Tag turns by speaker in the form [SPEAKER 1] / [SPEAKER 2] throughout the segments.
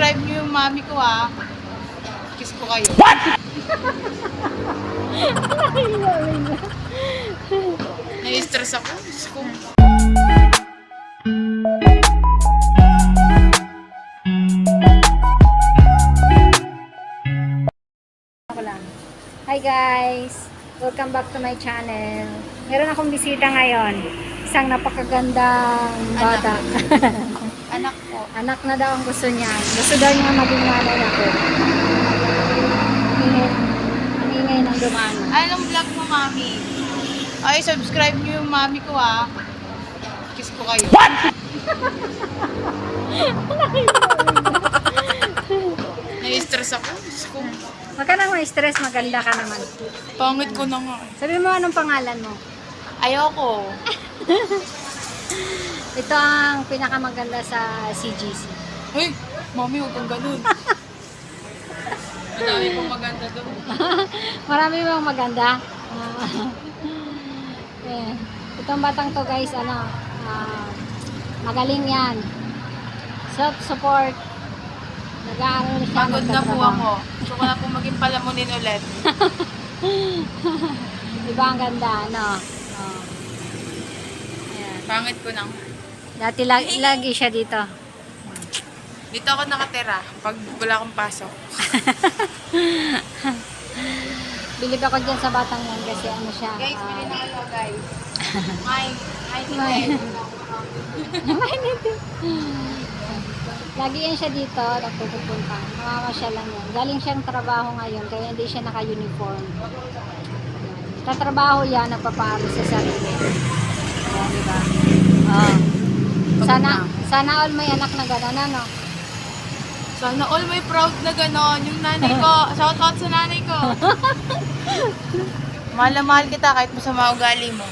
[SPEAKER 1] subscribe niyo yung mami ko ha. Kiss ko kayo. Nai-stress ako. Diyos ko.
[SPEAKER 2] Ako lang. Hi guys! Welcome back to my channel. Meron akong bisita ngayon. Isang napakagandang bata.
[SPEAKER 1] Anak
[SPEAKER 2] na daw ang gusto niya. Gusto daw niya maging nanay ako. Ang ingay ng dumano.
[SPEAKER 1] Anong vlog mo, mami? Ay, subscribe niyo yung mami ko ha. Kiss ko kayo. Nai-stress ako. Diyos ko.
[SPEAKER 2] Huwag ka nang ma-stress, maganda ka naman.
[SPEAKER 1] Pangit ko na nga.
[SPEAKER 2] Sabi mo anong pangalan mo?
[SPEAKER 1] Ayoko.
[SPEAKER 2] Ito ang pinakamaganda sa CGC.
[SPEAKER 1] Uy, mami, huwag kang ganun. Madami pong maganda doon.
[SPEAKER 2] Marami bang maganda? Eh, itong batang to guys, ano, ah, magaling yan. Self-support. Nag-aaral siya.
[SPEAKER 1] Pagod na po ako. Gusto ko na po maging palamunin ulit.
[SPEAKER 2] Diba ang ganda, ano? Oh.
[SPEAKER 1] Pangit ko na.
[SPEAKER 2] Dati lag- lagi siya dito.
[SPEAKER 1] Dito ako nakatira pag wala akong pasok.
[SPEAKER 2] Bilib ako dyan sa batang yan kasi ano siya.
[SPEAKER 1] Guys,
[SPEAKER 2] ah,
[SPEAKER 1] bili na kayo, guys. May, may
[SPEAKER 2] May. eh. Lagi yan siya dito, nagpupunta. Mamamasyal lang yan. Galing siyang trabaho ngayon, kaya hindi siya naka-uniform. Tatrabaho yan, nagpaparo sa sarili. Ayan, di ba? Oh. Sana, sana all may anak na gano'n, ano?
[SPEAKER 1] Sana all may proud na ganon. Yung nanay ko, shout out sa nanay ko. mahal na mahal kita kahit masama ugali mo.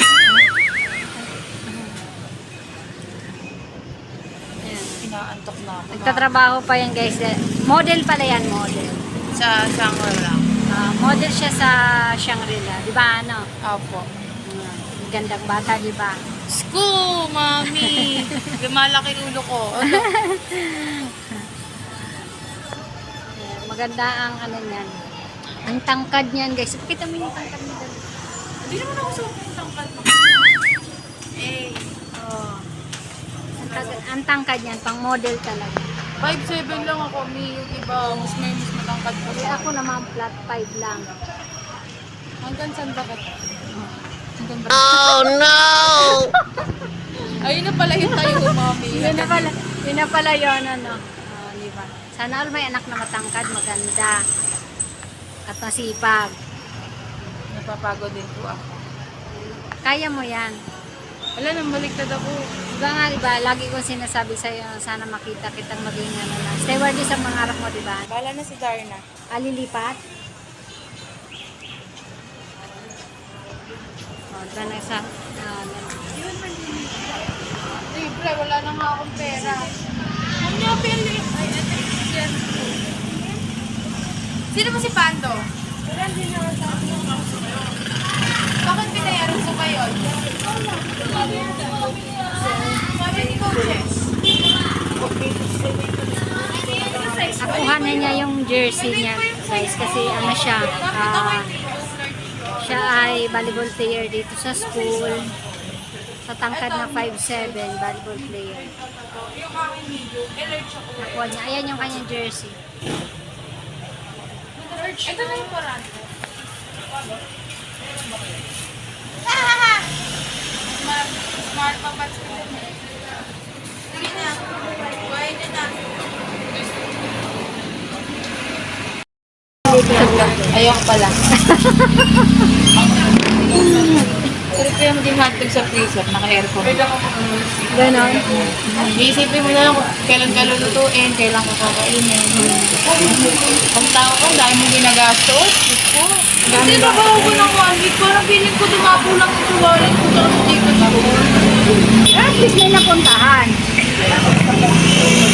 [SPEAKER 1] Inaantok na ako.
[SPEAKER 2] Nagtatrabaho pa yan, guys. Model pala yan, model.
[SPEAKER 1] Sa Sangor lang.
[SPEAKER 2] Ah, model siya sa Shangri-La. Di ba, ano?
[SPEAKER 1] Opo.
[SPEAKER 2] Gandang bata, di ba?
[SPEAKER 1] School, mami! Lumalaki ulo ko.
[SPEAKER 2] Maganda ang ano niyan. Ang tangkad niyan, guys. Pakita mo yung tangkad niya.
[SPEAKER 1] Hindi naman ako sa tangkad mo. Eh,
[SPEAKER 2] Oh. Ang, tangkad, ang tangkad niyan, pang model talaga.
[SPEAKER 1] 5'7 lang ako, mi. Yung iba, mas may mas matangkad pa
[SPEAKER 2] Kasi
[SPEAKER 1] sa
[SPEAKER 2] ako naman flat 5 lang.
[SPEAKER 1] Hanggang saan ba kita? Hanggang ba?
[SPEAKER 3] Oh no!
[SPEAKER 1] Ayun na pala yung tayo, mami.
[SPEAKER 2] Yun na pala, yun na pala yun, ano. Oh, di ba? Sana all may anak na matangkad, maganda. At masipag.
[SPEAKER 1] Napapagod din po ako.
[SPEAKER 2] Kaya mo yan.
[SPEAKER 1] Wala nang baliktad ako.
[SPEAKER 2] Diba nga, diba, lagi kong sinasabi sa'yo, sana makita kitang maging ano na. Stewardess ang mangarap mo, diba?
[SPEAKER 1] Bala na si Darna.
[SPEAKER 2] Alilipat. Oh, diba na sa... ah,
[SPEAKER 1] Libre, wala na nga akong pera. Ma'am niya, pili. Ay, ito, yan. Sino ba si Pando? Bakit pinayaran sa kayo? Sabi ni Coaches.
[SPEAKER 2] Nakuha na niya yung jersey niya, guys, kasi ano siya, ah, siya ay volleyball player dito sa school. Sa tangkad na 5'7", volleyball player. Nakuha niya. Ayan yung kanyang jersey.
[SPEAKER 1] Ito na yung parang. Smart, smart pa pa. Sige na. Buhay na na. Ayoko pala. Yung hotdog sa freezer, naka-aircon.
[SPEAKER 2] Ganon.
[SPEAKER 1] Iisipin mo na lang kung kailan ka lulutuin, kailan ka kakainin. Kung tao ka, dahil mo ginagastos. Kasi trabaho ko ng one week, parang feeling ko dumapo lang yung wallet ko sa ticket ko.
[SPEAKER 2] At least may napuntahan.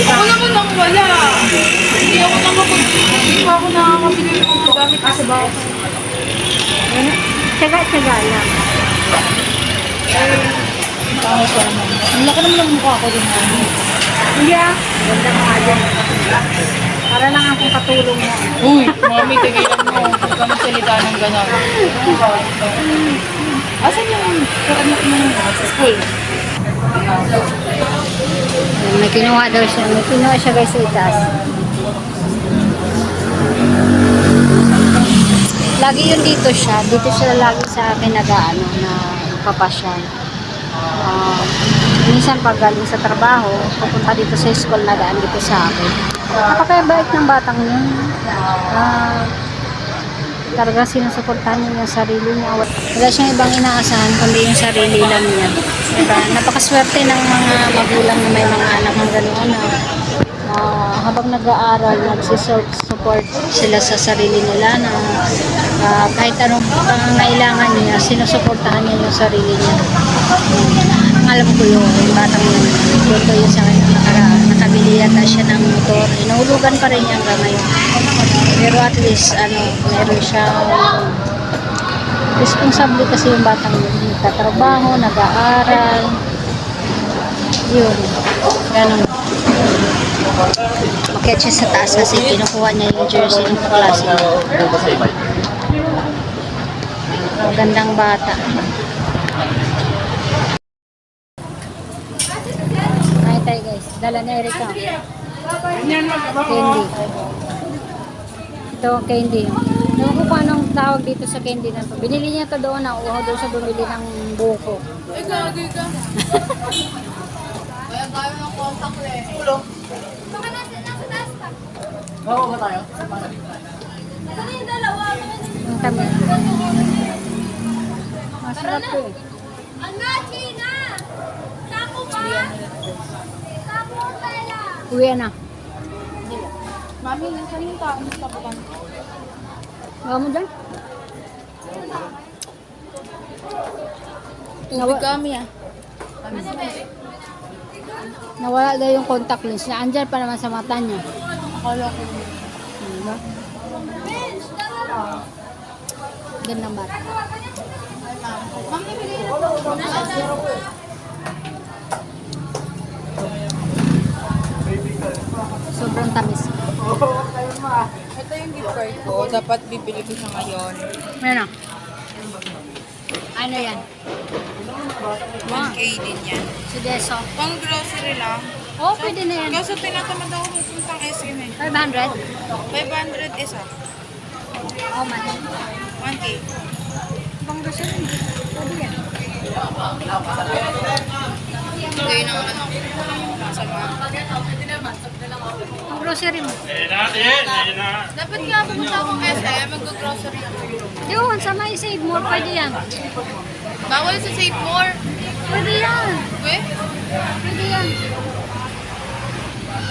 [SPEAKER 1] Ako naman ang wala. Hindi ako nakapag... Hindi pa ako nakakabili ng gamit ko sa bahay.
[SPEAKER 2] Tsaga-tsaga lang.
[SPEAKER 1] Tama pa naman. Ang laki naman ng mukha ko din.
[SPEAKER 2] Hindi ah. Ganda nga dyan. Para lang akong katulong mo.
[SPEAKER 1] Uy, mami, tigilan mo. Huwag ka magsalita ng gano'n. Asan yung kaanak mo sa school?
[SPEAKER 2] May kinuha daw siya. May kinuha siya guys sa itaas. Lagi yun dito siya. Dito siya lagi sa akin nag-ano na papasyal. Ah, minsan pag galing sa trabaho, pupunta dito sa school na daan dito sa akin. Napakabait ng batang yun. Ah, talaga sinusuportahan niya yung sarili niya. Wala siyang ibang inaasahan kundi yung sarili lang niya. Diba? Napakaswerte ng mga magulang na may mga anak ng gano'n na ah, habang nag-aaral, nagsiself-support sila sa sarili nila na ah, kahit anong pangangailangan niya, sinusuportahan niya yung sarili niya. Alam ko yun, yung batang yun, doon yun sa kanya nakaraan. Nakabili yata siya ng motor. Inuhulugan pa rin niya hanggang ngayon. Pero at least, ano, meron siya responsable kasi yung batang yun. Nagtatrabaho, nag-aaral. Yun. Ganun. Makiat siya sa taas kasi kinukuha niya yung jersey ng kaklase. Magandang bata. Ay tayo guys. Dala ni Erika. Candy. Ito, candy. Ewan ko pa anong tawag dito sa candy na to. Binili niya to doon na uho doon sa bumili ng buko.
[SPEAKER 1] Ay, gagi ka. Kaya tayo ng contact lens. Ulo.
[SPEAKER 2] Yung kami. Masarap to eh. Uwi na.
[SPEAKER 1] Mami, nasaan yung tao sa tapukan?
[SPEAKER 2] Gawa mo dyan?
[SPEAKER 1] Tubig kami ah.
[SPEAKER 2] Nawala daw yung contact lens na andyan pa naman sa mata niya.
[SPEAKER 1] Akala ko.
[SPEAKER 2] Diba? Gandang bata.
[SPEAKER 1] Na.
[SPEAKER 2] Sobrang tamis.
[SPEAKER 1] Ito yung gift card ko. Dapat bibili ko siya ngayon.
[SPEAKER 2] Ano? Ano yan?
[SPEAKER 1] 1K din yan.
[SPEAKER 2] Si Deso.
[SPEAKER 1] Pang grocery lang.
[SPEAKER 2] Oh, pwede na yan.
[SPEAKER 1] Kaso tinatamad ako pupuntang SM eh.
[SPEAKER 2] 500?
[SPEAKER 1] 500 isa.
[SPEAKER 2] Oh, man.
[SPEAKER 1] 1K.
[SPEAKER 2] Ibang gusto rin. Pwede yan.
[SPEAKER 1] Hindi ng ano. Masama.
[SPEAKER 2] Ang grocery mo.
[SPEAKER 1] Dapat nga pumunta akong SM, mag-grocery ako.
[SPEAKER 2] Yun, sa may save more, pwede yan.
[SPEAKER 1] Bawal sa Save More.
[SPEAKER 2] Pwede yan.
[SPEAKER 1] We?
[SPEAKER 2] Pwede yan.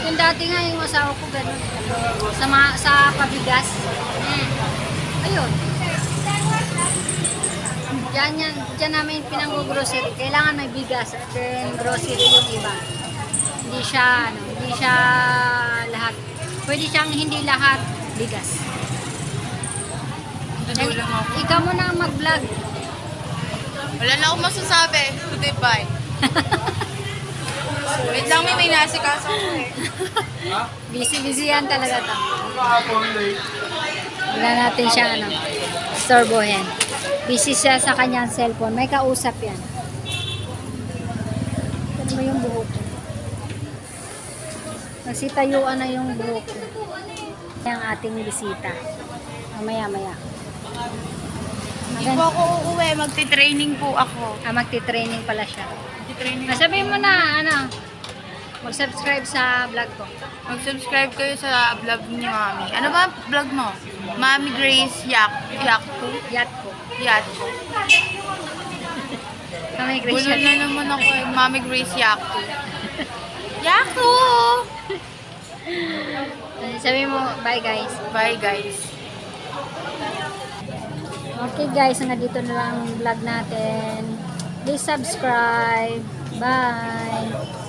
[SPEAKER 2] Yung dati nga yung asawa ko ganun. Sa, ma- sa pabigas.
[SPEAKER 1] Hmm.
[SPEAKER 2] Ayun. Diyan, yan, diyan namin pinang-grocery. Kailangan may bigas at then grocery yung iba. Hindi siya, ano, hindi siya lahat. Pwede siyang hindi lahat bigas.
[SPEAKER 1] Ako.
[SPEAKER 2] Ikaw mo na mag-vlog.
[SPEAKER 1] Wala na akong masasabi. Goodbye. Wait lang, may may nasikaso ko eh.
[SPEAKER 2] Busy-busy yan talaga to. Wala natin siya, ano, storbohin. Busy siya sa kanyang cellphone. May kausap yan. Ano ba yung buhok ko? Nagsitayuan na yung buhok ko. Ang ating bisita. Mamaya-maya.
[SPEAKER 1] Hindi po ako uuwi. Magti-training po ako.
[SPEAKER 2] Ah, magti-training pala siya.
[SPEAKER 1] Magti-training
[SPEAKER 2] Ah, sabihin mo na, ano, mag-subscribe sa vlog ko.
[SPEAKER 1] Mag-subscribe kayo sa vlog ni Mami. Ano ba vlog mo? Mami Grace Yak. Yak?
[SPEAKER 2] Yacht ko.
[SPEAKER 1] Ko.
[SPEAKER 2] Kamay
[SPEAKER 1] Bulol
[SPEAKER 2] Christian.
[SPEAKER 1] na naman ako eh. Mami Grace Yak ko. Yak ko!
[SPEAKER 2] Sabi mo, bye guys.
[SPEAKER 1] Bye guys.
[SPEAKER 2] Okay guys, hanggang dito na lang ang vlog natin. Please subscribe. Bye!